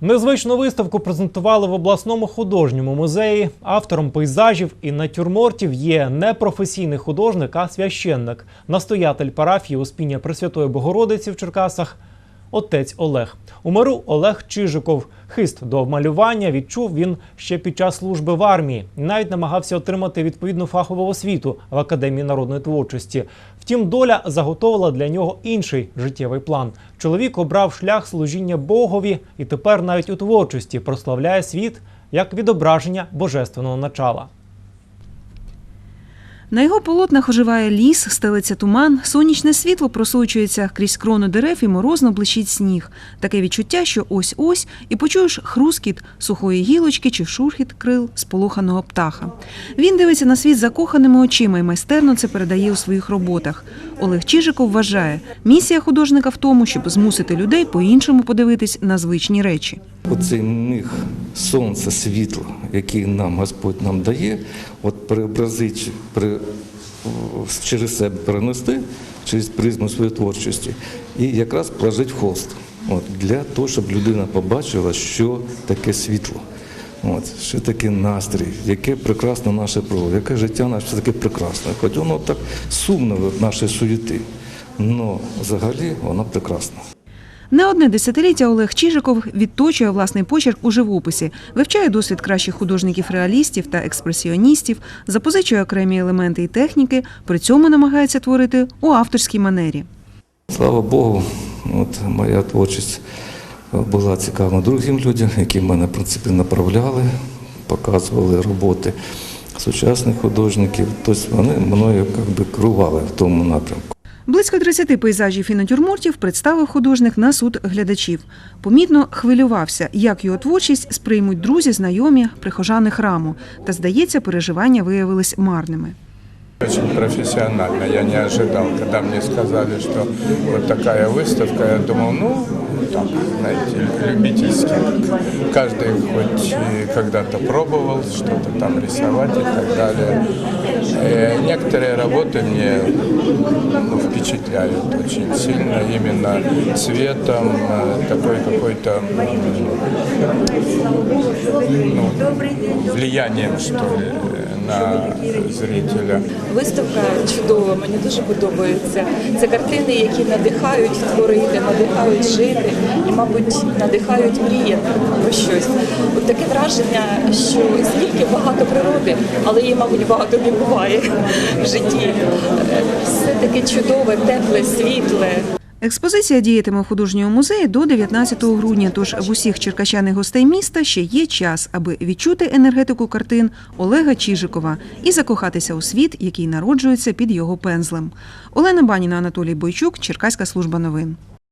Незвичну виставку презентували в обласному художньому музеї. Автором пейзажів і натюрмортів є не професійний художник, а священник, настоятель парафії Успіння Пресвятої Богородиці в Черкасах. Отець Олег у миру Олег Чижиков. Хист до малювання відчув він ще під час служби в армії. Навіть намагався отримати відповідну фахову освіту в академії народної творчості. Втім, доля заготовила для нього інший життєвий план. Чоловік обрав шлях служіння Богові і тепер навіть у творчості прославляє світ як відображення божественного начала. На його полотнах оживає ліс, стелиться туман, сонячне світло просочується крізь крону дерев і морозно блищить сніг. Таке відчуття, що ось-ось і почуєш хрускіт сухої гілочки чи шурхіт крил сполоханого птаха. Він дивиться на світ закоханими очима і майстерно це передає у своїх роботах. Олег Чижиков вважає, місія художника в тому, щоб змусити людей по-іншому подивитись на звичні речі. Оцей миг сонця, світла, який нам Господь нам дає, от преобразити, при, через себе перенести, через призму своєї творчості, і якраз положити в холст. От, для того, щоб людина побачила, що таке світло. От, що таке настрій, яке прекрасне наше природа, яке життя наше таке прекрасне. Хоч воно так сумно від нашої суєти, але взагалі воно прекрасне. Не одне десятиліття Олег Чижиков відточує власний почерк у живописі, вивчає досвід кращих художників-реалістів та експресіоністів, запозичує окремі елементи і техніки, при цьому намагається творити у авторській манері. Слава Богу, от моя творчість була цікава другим людям, які мене в принципі направляли, показували роботи сучасних художників. Тобто вони мною як би керували в тому напрямку. Близько 30 пейзажів і натюрмортів представив художник на суд глядачів. Помітно хвилювався, як його творчість сприймуть друзі, знайомі, прихожани храму. Та, здається, переживання виявились марними. Очень профессионально. Я не ожидал, когда мне сказали, что вот такая выставка. Я думал, ну, так, знаете, любительски. Каждый хоть и когда-то пробовал что-то там рисовать и так далее. Э, Некоторые работы мне ну, впечатляют очень сильно именно цветом, э, такой какой-то ну, влиянием, что ли, на зрителя. Виставка чудова, мені дуже подобається. Це картини, які надихають творити, надихають жити і, мабуть, надихають мріяти про щось. От таке враження, що скільки багато природи, але її, мабуть, багато не буває в житті. Е, Все таке чудове, тепле, світле. Експозиція діятиме в художньому музеї до 19 грудня. Тож в усіх черкащаних гостей міста ще є час, аби відчути енергетику картин Олега Чижикова і закохатися у світ, який народжується під його пензлем. Олена Баніна, Анатолій Бойчук, Черкаська служба новин.